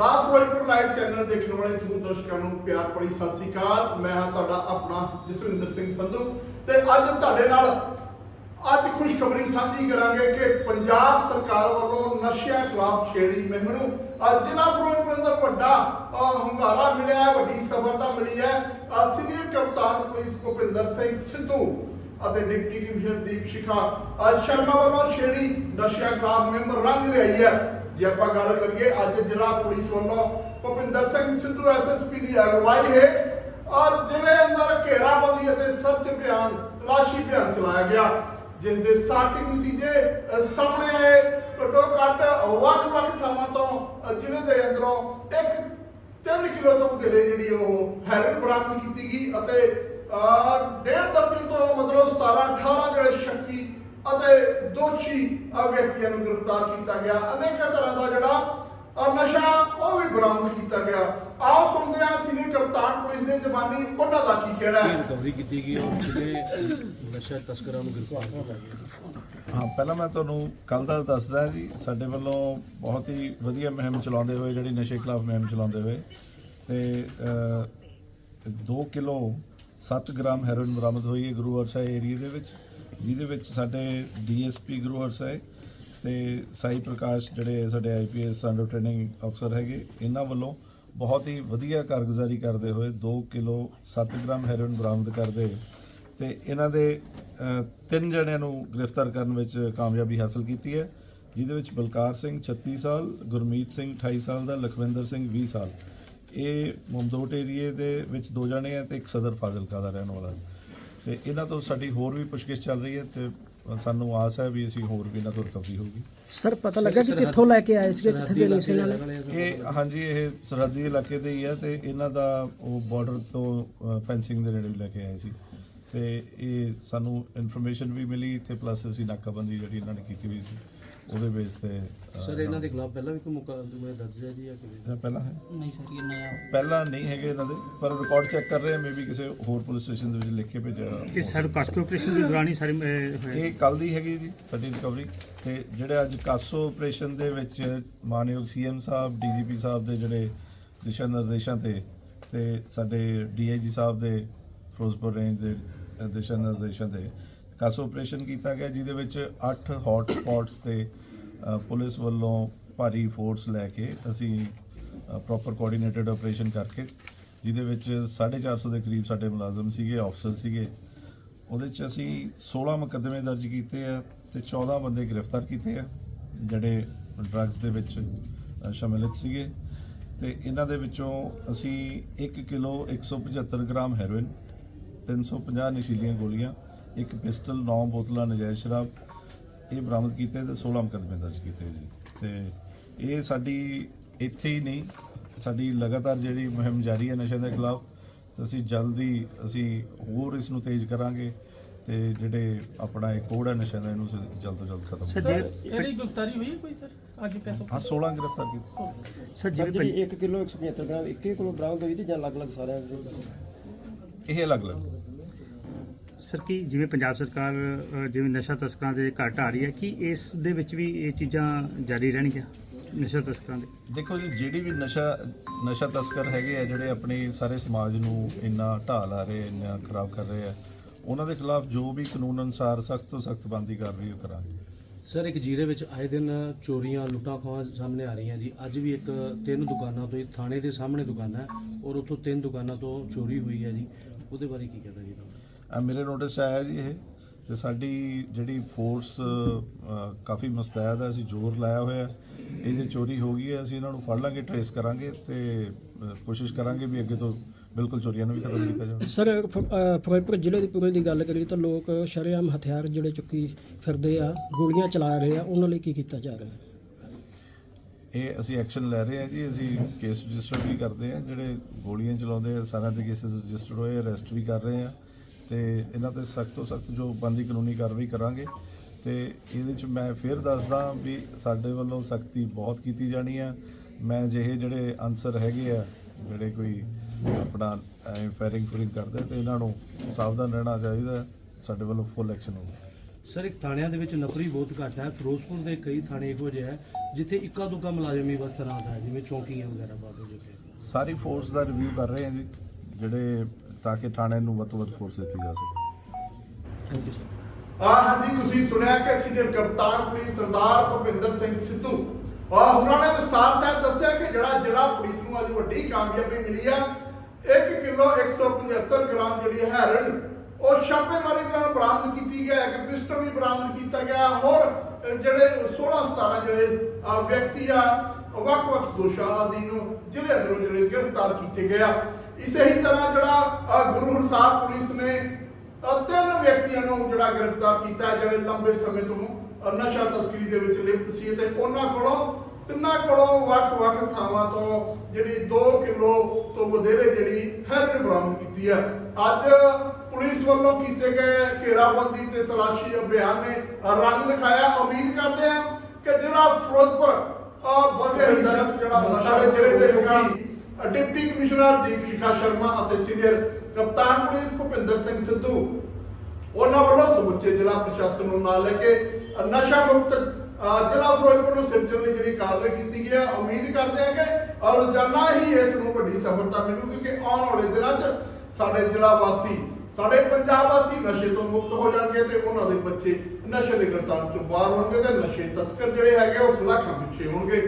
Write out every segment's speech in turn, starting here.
ਦਾ Firozpur live channel ਦੇਖਣ ਵਾਲੇ ਸਮੂਹ ਦਰਸ਼ਕਾਂ ਨੂੰ ਪਿਆਰ ਭਰੀ ਸਤਿ ਸ੍ਰੀ ਅਕਾਲ। ਮੈਂ ਹਾਂ ਤੁਹਾਡਾ ਆਪਣਾ ਜਸਵਿੰਦਰ ਸਿੰਘ ਸੰਧੂ ਤੇ ਅੱਜ ਤੁਹਾਡੇ ਨਾਲ ਅੱਜ ਖੁਸ਼ਖਬਰੀ ਸਾਂਝੀ ਕਰਾਂਗੇ ਕਿ ਪੰਜਾਬ ਸਰਕਾਰ ਵੱਲੋਂ ਨਸ਼ਿਆਂ ਖਿਲਾਫ ਛੇੜੀ ਮੁਹਿੰਮ ਨੂੰ ਜ਼ਿਲ੍ਹਾ ਫਿਰੋਜ਼ਪੁਰ ਅੰਦਰ ਵੱਡਾ ਅ, ਹੁੰਗਾਰਾ ਮਿਲਿਆ ਹੈ ਵੱਡੀ ਸਫਲਤਾ ਮਿਲੀ ਹੈ। ਸੀਨੀਅਰ ਕਪਤਾਨ ਪੁਲਿਸ ਭੁਪਿੰਦਰ ਸਿੰਘ ਸਿੱਧੂ ਅਤੇ ਡਿਪਟੀ ਕਮਿਸ਼ਨਰ ਦੀਪ ਸ਼ਿਖਾ ਸ਼ਰਮਾ ਵੱਲੋਂ ਛੇੜੀ ਨਸ਼ਿਆਂ ਖਿਲਾਫ ਮੈਂਬਰ ਰੰਗ ਲਿਆਈ ਹੈ। ਜੇ ਆਪਾਂ ਗੱਲ ਕਰੀਏ ਅੱਜ ਜ਼ਿਲ੍ਹਾ ਪੁਲਿਸ ਵੱਲੋਂ ਭੁਪਿੰਦਰ ਸਿੰਘ ਸਿੱਧੂ ਐਸਐਸਪੀ ਦੀ ਅਗਵਾਈ ਹੈ ਔਰ ਜ਼ਿਲ੍ਹੇ ਅੰਦਰ ਘੇਰਾਬੰਦੀ ਅਤੇ ਸਰਚ ਅਭਿਆਨ ਤਲਾਸ਼ੀ ਅਭਿਆਨ ਚਲਾਇਆ ਗਿਆ ਜਿਸ ਦੇ ਸਾਰਥਕ ਨਤੀਜੇ ਸਾਹਮਣੇ ਆਏ। ਘੱਟੋ ਘੱਟ ਵੱਖ-ਵੱਖ ਥਾਵਾਂ ਤੋਂ ਜ਼ਿਲ੍ਹੇ ਦੇ ਅੰਦਰੋਂ ਇੱਕ 3 ਕਿਲੋ ਤੋਂ ਵਧੇਰੇ ਜਿਹੜੀ ਉਹ ਹੈਰੋਇਨ ਬਰਾਮਦ ਕੀਤੀ ਗਈ ਅਤੇ ਅ, ਡੇਢ ਦਰਜਨ ਤੋਂ ਮਤਲਬ 17 18 ਜਿਹੜੇ ਸ਼ੱਕੀ ਅਤੇ ਦੋਸ਼ੀ ਵਿਅਕਤੀਆਂ ਨੂੰ ਗ੍ਰਿਫਤਾਰ ਕੀਤਾ ਗਿਆ। ਅਨੇਕਾਂ ਤਰ੍ਹਾਂ ਦਾ ਜਿਹੜਾ ਨਸ਼ਾ ਉਹ ਵੀ ਬਰਾਮਦ ਕੀਤਾ ਗਿਆ। ਆਓ ਸੁਣਦੇ ਹਾਂ ਸੀਨੀਅਰ ਕਪਤਾਨ ਪੁਲਿਸ ਦੇ ਜ਼ਬਾਨੀ ਉਹਨਾਂ ਦਾ ਕੀ ਕਹਿਣਾ ਹੈ? ਰਿਕਵਰੀ ਕੀਤੀ ਗਈ ਔਰ ਜਿਹੜੇ ਨਸ਼ਾ ਤਸਕਰਾਂ ਨੂੰ ਗ੍ਰਿਫਤਾਰ ਕੀਤਾ ਗਿਆ। ਹਾਂ ਪਹਿਲਾਂ ਮੈਂ ਤੁਹਾਨੂੰ ਕੱਲ ਦਾ ਦੱਸਦਾ ਜੀ ਸਾਡੇ ਵੱਲੋਂ ਬਹੁਤ ਹੀ ਵਧੀਆ ਮੁਹਿੰਮ ਚਲਾਉਂਦੇ ਹੋਏ ਜਿਹੜੀ ਨਸ਼ੇ ਖਿਲਾਫ ਮੁਹਿੰਮ ਚਲਾਉਂਦੇ ਹੋਏ ਤੇ 2 ਕਿਲੋ 7 ਗ੍ਰਾਮ ਹੈਰੋਇਨ ਬਰਾਮਦ ਹੋਈ ਹੈ ਗੁਰੂ ਹਰਸਾਏ ਏਰੀਆ ਦੇ ਵਿੱਚ। ਜਿਹਦੇ ਵਿੱਚ ਸਾਡੇ ਡੀਐਸਪੀ ਗੁਰੂ ਸਾਹਿਬ ਤੇ ਸਾਈ ਪ੍ਰਕਾਸ਼ ਜਿਹੜੇ ਸਾਡੇ ਆਈਪੀਐਸ ਅੰਡਰ ਟ੍ਰੇਨਿੰਗ ਅਫਸਰ ਹੈਗੇ, ਇਹਨਾਂ ਵੱਲੋਂ ਬਹੁਤ ਹੀ ਵਧੀਆ ਕਾਰਗੁਜ਼ਾਰੀ ਕਰਦੇ ਹੋਏ 2 ਕਿਲੋ 7 ਗ੍ਰਾਮ ਹੈਰੋਇਨ ਬਰਾਮਦ ਕਰਦੇ ਤੇ ਇਹਨਾਂ ਦੇ ਤਿੰਨ ਜਣਿਆਂ ਨੂੰ ਗ੍ਰਿਫਤਾਰ ਕਰਨ ਵਿੱਚ ਕਾਮਯਾਬੀ ਹਾਸਲ ਕੀਤੀ ਹੈ, ਜਿਹਦੇ ਵਿੱਚ ਬਲਕਾਰ ਸਿੰਘ 36 ਸਾਲ, ਗੁਰਮੀਤ ਸਿੰਘ 28 ਸਾਲ ਦਾ, ਲਖਵਿੰਦਰ ਸਿੰਘ 20 ਸਾਲ ਇਹ ਮਮਦੋਟ ਏਰੀਏ ਦੇ ਵਿੱਚ ਦੋ ਜਣੇ ਆ ਤੇ ਇੱਕ ਸਦਰ ਫਾਜ਼ਿਲਕਾ ਦਾ ਰਹਿਣ ਵਾਲਾ ਹੈ। ਤੇ ਇਹਨਾਂ ਤੋਂ ਸਾਡੀ ਹੋਰ ਵੀ ਪੁੱਛਗਿੱਛ ਚੱਲ ਰਹੀ ਹੈ ਤੇ ਸਾਨੂੰ ਆਸ ਹੈ ਵੀ ਅਸੀਂ ਹੋਰ ਵੀ ਇਹਨਾਂ ਤੋਂ ਰਿਕਵਰੀ ਹੋਊਗੀ। ਸਰ ਪਤਾ ਲੱਗਾ ਕਿ ਕਿੱਥੋਂ ਲੈ ਕੇ ਆਏ ਸੀਗੇ ਕਿੱਥੇ ਦੇਣੀ ਸੀ ਇਹਨਾਂ ਨੇ ਇਹ ਹਾਂਜੀ ਇਹ ਸਰਹੱਦੀ ਇਲਾਕੇ ਦੇ ਹੀ ਆ ਤੇ ਇਹਨਾਂ ਦਾ ਉਹ ਬਾਰਡਰ ਤੋਂ ਫੈਂਸਿੰਗ ਦੇ ਨੇੜੇ ਵੀ ਲੈ ਕੇ ਆਏ ਸੀ। ਤੇ ਇਹ ਸਾਨੂੰ ਇਨਫੋਰਮੇਸ਼ਨ ਵੀ ਮਿਲੀ ਤੇ ਪਲੱਸ ਅਸੀਂ ਨਾਕਾਬੰਦੀ ਜਿਹੜੀ ਇਹਨਾਂ ਨੇ ਕੀਤੀ ਹੋਈ ਸੀ। ਉਹਦੇ ਬੇਸ ਤੇ ਸਰ ਇਹਨਾਂ ਦੇ ਖਿਲਾਫ ਪਹਿਲਾਂ ਵੀ ਕੋਈ ਮੁਕੱਦਮੇ ਦਰਜ ਹੈ ਜੀ ਜਾਂ ਕਿਵੇਂ? ਇਹ ਪਹਿਲਾਂ ਹੈ? ਨਹੀਂ ਸਰ ਇਹ ਨया ਪਹਿਲਾਂ ਨਹੀਂ ਹੈਗੇ ਇਹਨਾਂ ਦੇ ਪਰ ਰਿਕਾਰਡ ਚੈੱਕ ਕਰ ਰਹੇ ਆ ਮੇਬੀ ਕਿਸੇ ਹੋਰ ਪੁਲਿਸ ਸਟੇਸ਼ਨ ਦੇ ਵਿੱਚ ਲਿਖ ਕੇ ਭੇਜਿਆ ਇਹ ਸਰ ਕਾਸਕੋ ਆਪਰੇਸ਼ਨ ਦੀ ਦੌਰਾਨ ਹੀ ਸਾਰੇ ਅਹ, ਹੋਏ ਇਹ ਕੱਲ ਦੀ ਹੈਗੀ ਜੀ ਸਾਡੀ ਰਿਕਵਰੀ ਤੇ ਜਿਹੜੇ ਅੱਜ ਕਾਸੋ ਆਪਰੇਸ਼ਨ ਦੇ ਵਿੱਚ ਮਾਨਯੋਗ ਸੀਐਮ ਸਾਹਿਬ ਡੀਜੀਪੀ ਸਾਹਿਬ ਦੇ ਜਿਹੜੇ ਦਿਸ਼ਾ ਨਿਰਦੇਸ਼ਾਂ ਤੇ ਤੇ ਸਾਡੇ ਡੀਆਈਜੀ ਸਾਹਿਬ ਦੇ ਫਿਰੋਜ਼ਪੁਰ ਰੇਂਜ ਦੇ ਦਿਸ਼ਾ ਨਿਰਦੇਸ਼ਾਂ ਤੇ ਕਾਸੋ ਆਪਰੇਸ਼ਨ ਕੀਤਾ ਗਿਆ ਜਿਹਦੇ ਵਿੱਚ 8 ਹੌਟ ਸਪੌਟਸ ਤੇ ਪੁਲਿਸ ਵੱਲੋਂ ਭਾਰੀ ਫੋਰਸ ਲੈ ਕੇ ਅਸੀਂ ਪ੍ਰੋਪਰ ਕੋਆਰਡੀਨੇਟਡ ਆਪਰੇਸ਼ਨ ਕਰਕੇ ਜਿਹਦੇ ਵਿੱਚ 450 ਦੇ ਕਰੀਬ ਸਾਡੇ ਮੁਲਾਜ਼ਮ ਸੀਗੇ ਅਫਸਰ ਸੀਗੇ। ਉਹਦੇ ਚ ਅਸੀਂ 16 ਮੁਕੱਦਮੇ ਦਰਜ ਕੀਤੇ ਆ ਤੇ 14 ਬੰਦੇ ਗ੍ਰਿਫਤਾਰ ਕੀਤੇ ਆ ਜਿਹੜੇ ਡਰੱਗਸ ਦੇ ਵਿੱਚ ਅ, ਸੀਗੇ। ਤੇ ਇਹਨਾਂ ਦੇ ਵਿੱਚੋਂ ਅਸੀਂ 1 ਕਿਲੋ 175 ਗ੍ਰਾਮ ਹੈਰੋਇਨ 350 ਨਸ਼ੀਲੀਆਂ ਗੋਲੀਆਂ ਇੱਕ ਪਿਸਟਲ 9 ਬੋਤਲਾਂ ਨਜਾਇਜ਼ ਸ਼ਰਾਬ ਇਹ ਬਰਾਮਦ ਕੀਤੇ ਤੇ 16 ਮੁਕੱਦਮੇ ਦਰਜ ਕੀਤੇ ਜੀ। ਤੇ ਇਹ ਸਾਡੀ ਇੱਥੇ ਹੀ ਨਹੀਂ ਸਾਡੀ ਲਗਾਤਾਰ ਜਿਹੜੀ ਮੁਹਿੰਮ ਜਾਰੀ ਹੈ ਨਸ਼ਿਆਂ ਦੇ ਖਿਲਾਫ ਤੇ ਅਸੀਂ ਜਲਦੀ ਅਸੀਂ ਹੋਰ ਇਸ ਨੂੰ ਤੇਜ਼ ਕਰਾਂਗੇ ਤੇ ਜਿਹੜੇ ਆਪਣਾ ਇਹ ਕੋਡ ਹੈ ਨਸ਼ਿਆਂ ਦਾ ਇਹਨੂੰ ਜਲਦ ਤੋਂ ਜਲਦ ਖਤਮ ਸਰ ਇਹਦੀ ਗ੍ਰਿਫਤਾਰੀ ਹੋਈ ਹੈ ਕੋਈ ਸਰ? ਅੱਜ ਕੈਸੋ ਹਾਂ 16 ਗ੍ਰਿਫਤਾਰ ਕੀਤੇ। ਸਰ ਸਰ ਜਿਵੇਂ ਜਿਹੜੀ 1 ਕਿਲੋ 175 ਗ੍ਰਾਮ ਇੱਕੇ ਕੋਲੋਂ ਬਰਾਮਦ ਹੋਈ ਤੇ ਜਾਂ ਅਲੱਗ-ਅਲੱਗ ਸਾਰਿਆਂ ਦੇ? ਇਹ ਅਲੱਗ-ਅਲੱਗ। ਸਰ ਕੀ ਜਿਵੇਂ ਪੰਜਾਬ ਸਰਕਾਰ ਜਿਵੇਂ ਨਸ਼ਾ ਤਸਕਰਾਂ ਦੇ ਘਟ ਆ ਰਹੀ ਹੈ ਕਿ ਇਸ ਦੇ ਵਿੱਚ ਵੀ ਇਹ ਚੀਜ਼ਾਂ ਜਾਰੀ ਰਹਿਣਗੀਆਂ ਨਸ਼ਾ ਤਸਕਰਾਂ ਦੇ? ਦੇਖੋ ਜੀ ਜਿਹੜੀ ਵੀ ਨਸ਼ਾ ਨਸ਼ਾ ਤਸਕਰ ਹੈਗੇ ਆ ਜਿਹੜੇ ਆਪਣੇ ਸਾਰੇ ਸਮਾਜ ਨੂੰ ਇੰਨਾ ਢਾਹ ਲਾ ਰਹੇ ਇੰਨਾ ਖਰਾਬ ਕਰ ਰਹੇ ਆ ਉਹਨਾਂ ਦੇ ਖਿਲਾਫ ਜੋ ਵੀ ਕਾਨੂੰਨ ਅਨੁਸਾਰ ਸਖਤ ਤੋਂ ਸਖਤ ਬੰਦੀ ਕਾਰਵਾਈ ਉਹ ਕਰਾਂਗੇ। ਸਰ ਇੱਕ ਜੀਰੇ ਵਿੱਚ ਆਏ ਦਿਨ ਚੋਰੀਆਂ ਲੁੱਟਾਂ ਖੋਹਾਂ ਸਾਹਮਣੇ ਆ ਰਹੀਆਂ ਜੀ। ਅੱਜ ਵੀ ਇੱਕ ਤਿੰਨ ਦੁਕਾਨਾਂ ਤੋਂ ਹੀ ਥਾਣੇ ਦੇ ਸਾਹਮਣੇ ਦੁਕਾਨ ਹੈ ਔਰ ਉੱਥੋਂ ਤਿੰਨ ਦੁਕਾਨਾਂ ਤੋਂ ਚੋਰੀ ਹੋਈ ਹੈ ਜੀ। ਉਹਦੇ ਬਾਰੇ ਕੀ ਕਹਿੰਦਾ ਜੀ ਤੁਹਾਨੂੰ ਆ ਮੇਰੇ ਨੋਟਿਸ ਆਇਆ ਜੀ ਇਹ ਤੇ ਸਾਡੀ ਜਿਹੜੀ ਫੋਰਸ ਕਾਫੀ ਮੁਸਤੈਦ ਹੈ ਅਸੀਂ ਜ਼ੋਰ ਲਾਇਆ ਹੋਇਆ। ਇਹ ਜੇ ਚੋਰੀ ਹੋ ਗਈ ਹੈ ਅਸੀਂ ਇਹਨਾਂ ਨੂੰ ਫੜ ਲਾਂਗੇ ਟਰੇਸ ਕਰਾਂਗੇ ਤੇ ਕੋਸ਼ਿਸ਼ ਕਰਾਂਗੇ ਵੀ ਅੱਗੇ ਤੋਂ ਬਿਲਕੁਲ ਚੋਰੀਆਂ ਨੂੰ ਵੀ ਖਤਮ ਕੀਤਾ ਜਾਵੇ। ਸਰ ਫਿਰੋਜ਼ਪੁਰ ਜ਼ਿਲ੍ਹੇ ਦੀ ਪੂਰੇ ਦੀ ਗੱਲ ਕਰੀਏ ਤਾਂ ਲੋਕ ਸ਼ਰੇਆਮ ਹਥਿਆਰ ਜਿਹੜੇ ਚੁੱਕੀ ਫਿਰਦੇ ਆ ਗੋਲੀਆਂ ਚਲਾ ਰਹੇ ਆ ਉਹਨਾਂ ਲਈ ਕੀ ਕੀਤਾ ਜਾ ਰਿਹਾ? ਹੈ ਇਹ ਅਸੀਂ ਐਕਸ਼ਨ ਲੈ ਰਹੇ ਹਾਂ ਜੀ ਅਸੀਂ ਕੇਸ ਰਜਿਸਟਰ ਵੀ ਕਰਦੇ ਹਾਂ ਜਿਹੜੇ ਗੋਲੀਆਂ ਚਲਾਉਂਦੇ ਆ ਸਾਰਿਆਂ ਦੇ ਕੇਸਿਸ ਰਜਿਸਟਰ ਹੋਏ ਅਰੈਸਟ ਵੀ ਕਰ ਰਹੇ ਹਾਂ। ਤੇ ਇਹਨਾਂ ਤੇ ਸਖਤ ਤੋਂ ਸਖਤ ਜੋ ਬੰਦੀ ਕਾਨੂੰਨੀ ਕਾਰਵਾਈ ਕਰਾਂਗੇ ਤੇ ਇਹਦੇ ਚ ਮੈਂ ਫਿਰ ਦੱਸਦਾ ਵੀ ਸਾਡੇ ਵੱਲੋਂ ਸਖਤੀ ਬਹੁਤ ਕੀਤੀ ਜਾਣੀ ਆ। ਮੈਂ ਜਿਹੇ ਜਿਹੜੇ ਅਨਸਰ ਹੈਗੇ ਆ ਜਿਹੜੇ ਕੋਈ ਆਪਣਾ ਫਾਇਰਿੰਗ ਫੁਰਿੰਗ ਕਰਦੇ ਤੇ ਇਹਨਾਂ ਨੂੰ ਸਾਵਧਾਨ ਰਹਿਣਾ ਚਾਹੀਦਾ ਹੈ। ਸਾਡੇ ਵੱਲੋਂ ਫੁੱਲ ਐਕਸ਼ਨ ਹੋਊਗਾ ਸਰ ਇੱਕ ਥਾਣਿਆਂ ਦੇ ਵਿੱਚ ਨਫਰੀ ਬਹੁਤ ਘੱਟ ਹੈ। ਫਿਰੋਜ਼ਪੁਰ ਦੇ ਕਈ ਥਾਣੇ ਇਹੋ ਜਿਹੇ ਹੈ ਜਿੱਥੇ ਇੱਕਾ ਦੁੱਕਾ ਮੁਲਾਜ਼ਮ ਹੀ ਬਸ ਤੈਨਾਤ ਹੈ ਜਿਵੇਂ ਚੌਂਕੀਆਂ ਵਗੈਰਾ ਬਾਬੂ ਜੀ ਸਾਰੀ ਫੋਰਸ ਦਾ ਰਿਵਿਊ ਕਰ ਰਹੇ ਹਾਂ ਜੀ ਜਿਹੜੇ ਤਾਂ ਕਿ ਥਾਣੇ ਨੂੰ ਵੱਧ ਤੋਂ ਵੱਧ ਫੋਰਸ ਦਿੱਤੀ ਜਾ ਸਕੇ। ਥੈਂਕ ਯੂ ਸਰ ਆ ਹਾਂਜੀ ਤੁਸੀਂ ਸੁਣਿਆ ਕਿ ਸੀਨੀਅਰ ਕਪਤਾਨ ਪੁਲਿਸ ਸਰਦਾਰ ਭੁਪਿੰਦਰ ਸਿੰਘ ਸਿੱਧੂ। ਆ ਉਹਨਾਂ ਨੇ ਵਿਸਤਾਰ ਸਾਹਿਬ ਦੱਸਿਆ ਕਿ ਜਿਹੜਾ ਜ਼ਿਲ੍ਹਾ ਪੁਲਿਸ ਨੂੰ ਅੱਜ ਵੱਡੀ ਕਾਮਯਾਬੀ ਮਿਲੀ ਆ 1 ਕਿਲੋ 175 ਗ੍ਰਾਮ ਜਿਹੜੀ ਹੈਰਨ ਉਹ ਛਾਪੇਮਾਰੀ ਦੌਰਾਨ ਬਰਾਮਦ ਕੀਤੀ ਗਿਆ ਇੱਕ ਪਿਸਟਲ ਵੀ ਬਰਾਮਦ ਕੀਤਾ ਗਿਆ ਹੋਰ ਜਿਹੜੇ 16 17 ਜਿਹੜੇ ਵਿਅਕਤੀ ਆ ਵੱਖ-ਵੱਖ ਦੋਸ਼ਾਂ ਆਦਿ ਨੂੰ ਜ਼ਿਲ੍ਹੇ ਅੰਦਰੋਂ ਜਿਹੜੇ ਗ੍ਰਿਫਤਾਰ ਕੀਤੇ ਗਿਆ ਇਸੇ ਹੀ ਤਰ੍ਹਾਂ ਜਿਹੜਾ ਅ, ਗੁਰੂ ਹਰਸਾਬ ਪੁਲਿਸ ਨੇ ਤਿੰਨ ਵਿਅਕਤੀਆਂ ਨੂੰ ਜਿਹੜਾ ਗ੍ਰਿਫਤਾਰ ਕੀਤਾ ਜਿਹੜੇ ਲੰਬੇ ਸਮੇਂ ਤੋਂ ਨਸ਼ਾ ਤਸਕਰੀ ਦੇ ਵਿੱਚ ਲਿਪਤ ਸੀ ਤੇ ਉਹਨਾਂ ਕੋਲੋਂ ਤਿੰਨਾਂ ਕੋਲੋਂ ਵੱਖ-ਵੱਖ ਥਾਵਾਂ ਤੋਂ ਜਿਹੜੀ 2 ਕਿਲੋ ਤੋਂ ਵਧੇਰੇ ਜਿਹੜੀ ਹੈਰੋਇਨ ਬਰਾਮਦ ਕੀਤੀ ਹੈ। ਅੱਜ ਪੁਲਿਸ ਵੱਲੋਂ ਕੀਤੇ ਗਏ ਘੇਰਾਬੰਦੀ ਤੇ ਤਲਾਸ਼ੀ ਅਭਿਆਨ ਨੇ ਰੰਗ ਦਿਖਾਇਆ। ਉਮੀਦ ਕਰਦੇ ਹਾਂ ਕਿ ਜਿਹੜਾ ਫਿਰੋਜ਼ਪੁਰ ਵੱਡੇ ਦਰਖਤ ਜਿਹੜਾ ਸਾਡੇ ਜ਼ਿਲ੍ਹੇ ਦੇ ਮੁਖੀ ਡਿਪਟੀ ਕਮਿਸ਼ਨਰ ਦੀਪਸ਼ਿਖਾ ਸ਼ਰਮਾ ਅਤੇ ਸੀਨੀਅਰ ਕਪਤਾਨ ਪੁਲਿਸ ਭੁਪਿੰਦਰ ਸਿੰਘ ਸਿੱਧੂ। ਉਹਨਾਂ ਵੱਲੋਂ ਸਮੁੱਚੇ ਜ਼ਿਲ੍ਹਾ ਪ੍ਰਸ਼ਾਸਨ ਨੂੰ ਨਾਲ ਲੈ ਕੇ ਨਸ਼ਾ ਮੁਕਤ ਜ਼ਿਲ੍ਹਾ ਫਿਰੋਜ਼ਪੁਰ ਨੂੰ ਸਿਰਜਣ ਲਈ ਜਿਹੜੀ ਕਾਰਵਾਈ ਕੀਤੀ ਗਈ ਹੈ ਉਮੀਦ ਕਰਦੇ ਹਾਂ ਕਿ ਰੋਜ਼ਾਨਾ ਹੀ ਇਸ ਨੂੰ ਵੱਡੀ ਸਫਲਤਾ ਮਿਲੂਗੀ ਕਿ ਆਉਣ ਵਾਲੇ ਦਿਨਾਂ 'ਚ ਸਾਡੇ ਜ਼ਿਲ੍ਹਾ ਵਾਸੀ, ਸਾਡੇ ਪੰਜਾਬ ਵਾਸੀ ਨਸ਼ੇ ਤੋਂ ਮੁਕਤ ਹੋ ਜਾਣਗੇ ਤੇ ਉਹਨਾਂ ਦੇ ਬੱਚੇ ਨਸ਼ੇ ਦੇ ਗਲਤਾਨ ਚੋਂ ਬਾਹਰ ਹੋਣਗੇ ਤੇ ਨਸ਼ੇ ਤਸਕਰ ਜਿਹੜੇ ਹੈਗੇ ਉਹ ਸਲਾਖਾਂ ਪਿੱਛੇ ਹੋਣਗੇ।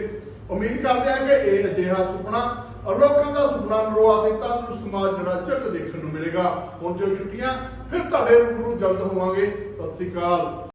ਉਮੀਦ ਕਰਦੇ ਹਾਂ ਕਿ ਇਹ ਅਜਿਹਾ ਸੁਪਨਾ ਔਰ ਲੋਕਾਂ ਦਾ ਸੁਪਨਾ ਨਰੋਆ ਤੇ ਤੰਦਰੁਸਤ ਸਮਾਜ ਜਿਹੜਾ ਜਲਦ ਦੇਖਣ ਨੂੰ ਮਿਲੇਗਾ। ਹੁਣ ਜੋ ਛੁੱਟੀਆਂ, ਫਿਰ ਤੁਹਾਡੇ ਰੂਬਰੂ ਜਲਦ ਹੋਵਾਂਗੇ। ਸਤਿ ਸ੍ਰੀ ਅਕਾਲ।